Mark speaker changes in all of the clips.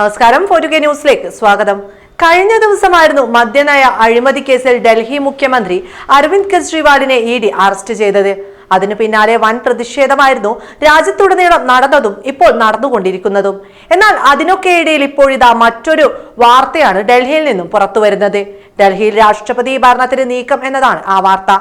Speaker 1: നമസ്കാരം. ഫോർട്ടുഗെ ന്യൂസിലേക്ക് സ്വാഗതം. കഴിഞ്ഞ ദിവസമായിരുന്നു മദ്യനയ അഴിമതി കേസിൽ ഡൽഹി മുഖ്യമന്ത്രി അരവിന്ദ് കെജ്രിവാളിനെ ഇ ഡി അറസ്റ്റ് ചെയ്തത്. അതിനു പിന്നാലെ വൻ പ്രതിഷേധമായിരുന്നു രാജ്യത്തുടനീളം നടന്നതും ഇപ്പോൾ നടന്നുകൊണ്ടിരിക്കുന്നതും. എന്നാൽ അതിനൊക്കെ ഇടയിൽ ഇപ്പോഴിതാ മറ്റൊരു വാർത്തയാണ് ഡൽഹിയിൽ നിന്നും പുറത്തുവരുന്നത്. ഡൽഹിയിൽ രാഷ്ട്രപതി ഭരണത്തിന് നീക്കം എന്നതാണ് ആ വാർത്ത.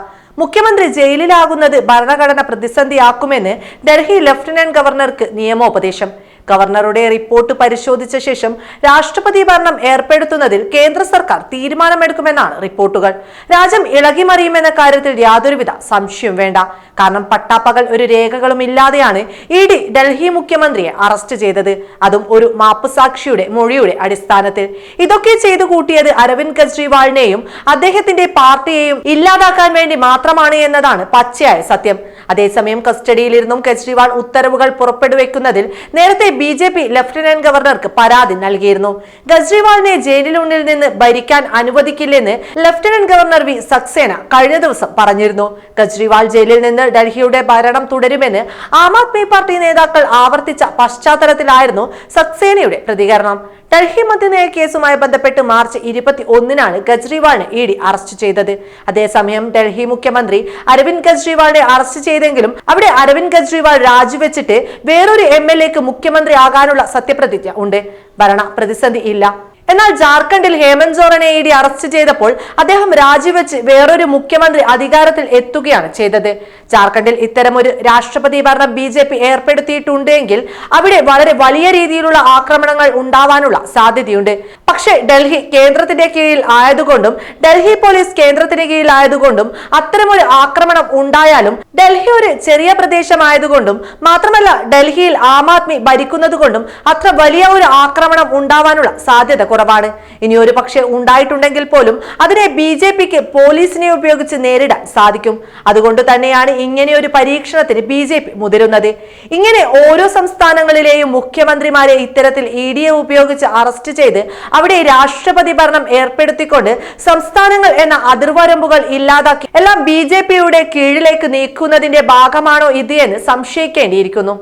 Speaker 1: മുഖ്യമന്ത്രി ജയിലിലാകുന്നത് ഭരണഘടന പ്രതിസന്ധിയാക്കുമെന്ന് ഡൽഹി ലഫ്റ്റനന്റ് ഗവർണർക്ക് നിയമോപദേശം. ഗവർണറുടെ റിപ്പോർട്ട് പരിശോധിച്ച ശേഷം രാഷ്ട്രപതി ഭരണം ഏർപ്പെടുത്തുന്നതിൽ കേന്ദ്ര സർക്കാർ തീരുമാനമെടുക്കുമെന്നാണ് റിപ്പോർട്ടുകൾ. രാജ്യം ഇളകിമറിയുമെന്ന കാര്യത്തിൽ യാതൊരുവിധ സംശയവും വേണ്ട. കാരണം പട്ടാപ്പകൽ ഒരു രേഖകളും ഇല്ലാതെയാണ് ഇ ഡി ഡൽഹി മുഖ്യമന്ത്രിയെ അറസ്റ്റ് ചെയ്തത്. അതും ഒരു മാപ്പുസാക്ഷിയുടെ മൊഴിയുടെ അടിസ്ഥാനത്തിൽ. ഇതൊക്കെ ചെയ്തു കൂട്ടിയത് അരവിന്ദ് കെജ്രിവാളിനെയും അദ്ദേഹത്തിന്റെ പാർട്ടിയെയും ഇല്ലാതാക്കാൻ വേണ്ടി മാത്രമാണ് എന്നതാണ് പച്ചയായ സത്യം. അതേസമയം കസ്റ്റഡിയിലിരുന്നും കെജ്രിവാൾ ഉത്തരവുകൾ പുറപ്പെടുവിക്കുന്നതിൽ നേരത്തെ ബി ജെ പി ലഫ്റ്റനന്റ് ഗവർണർക്ക് പരാതി നൽകിയിരുന്നു. കെജ്രിവാളിനെ ജയിലിനുള്ളിൽ നിന്ന് ഭരിക്കാൻ അനുവദിക്കില്ലെന്ന് ലഫ്റ്റനന്റ് ഗവർണർ വി സക്സേന കഴിഞ്ഞ ദിവസം പറഞ്ഞിരുന്നു. കെജ്രിവാൾ ജയിലിൽ നിന്ന് ഡൽഹിയുടെ ഭരണം തുടരുമെന്ന് ആം ആദ്മി പാർട്ടി നേതാക്കൾ ആവർത്തിച്ച പശ്ചാത്തലത്തിലായിരുന്നു സക്സേനയുടെ പ്രതികരണം. ഡൽഹി മദ്യനയ കേസുമായി ബന്ധപ്പെട്ട് മാർച്ച് ഇരുപത്തി ഒന്നിനാണ് കെജ്രിവാളിനെ ഇ ഡി അറസ്റ്റ് ചെയ്തത്. അതേസമയം ഡൽഹി മുഖ്യമന്ത്രി അരവിന്ദ് കെജ്രിവാളിനെ അറസ്റ്റ് ചെയ്തെങ്കിലും അവിടെ അരവിന്ദ് കെജ്രിവാൾ രാജിവെച്ചിട്ട് വേറൊരു എം എൽ എക്ക് മുഖ്യമന്ത്രി ആകാനുള്ള സത്യപ്രതിജ്ഞ ഉണ്ട്. ഭരണ പ്രതിസന്ധി ഇല്ല. എന്നാൽ ജാർഖണ്ഡിൽ ഹേമന്ത് സോറനെ ഇ ഡി അറസ്റ്റ് ചെയ്തപ്പോൾ അദ്ദേഹം രാജിവെച്ച് വേറൊരു മുഖ്യമന്ത്രി അധികാരത്തിൽ എത്തുകയാണ് ചെയ്തത്. ജാർഖണ്ഡിൽ ഇത്തരമൊരു രാഷ്ട്രപതി ഭരണം ബി ജെ പി ഏർപ്പെടുത്തിയിട്ടുണ്ടെങ്കിൽ അവിടെ വളരെ വലിയ രീതിയിലുള്ള ആക്രമണങ്ങൾ ഉണ്ടാവാനുള്ള സാധ്യതയുണ്ട്. പക്ഷേ ഡൽഹി കേന്ദ്രത്തിന്റെ കീഴിൽ ആയതുകൊണ്ടും ഡൽഹി പോലീസ് കേന്ദ്രത്തിന് കീഴിലായതുകൊണ്ടും അത്തരമൊരു ആക്രമണം ഉണ്ടായാലും ഡൽഹി ഒരു ചെറിയ പ്രദേശമായതുകൊണ്ടും മാത്രമല്ല ഡൽഹിയിൽ ആം ആദ്മി ഭരിക്കുന്നതുകൊണ്ടും അത്ര വലിയ ഒരു ആക്രമണം ഉണ്ടാവാനുള്ള സാധ്യത കുറവാണ് ഇനി ഒരു പക്ഷേ ഉണ്ടായിട്ടുണ്ടെങ്കിൽ പോലും അതിനെ ബി ജെ പിക്ക് പോലീസിനെ ഉപയോഗിച്ച് നേരിടാൻ സാധിക്കും. അതുകൊണ്ട് തന്നെയാണ് ഇങ്ങനെ ഒരു പരീക്ഷണത്തിന് ബി ജെ പി മുതിരുന്നത്. ഇങ്ങനെ ഓരോ സംസ്ഥാനങ്ങളിലെയും മുഖ്യമന്ത്രിമാരെ ഇത്തരത്തിൽ ഇ ഡിയെ ഉപയോഗിച്ച് അറസ്റ്റ് ചെയ്ത് അവിടെ രാഷ്ട്രപതി ഭരണം ഏർപ്പെടുത്തിക്കൊണ്ട് സംസ്ഥാനങ്ങൾ എന്ന അതിർവരമ്പുകൾ ഇല്ലാതാക്കി എല്ലാം ബി ജെ പിയുടെ കീഴിലേക്ക് നീക്കുന്നതിന്റെ ഭാഗമാണോ ഇത് എന്ന് സംശയിക്കേണ്ടിയിരിക്കുന്നു.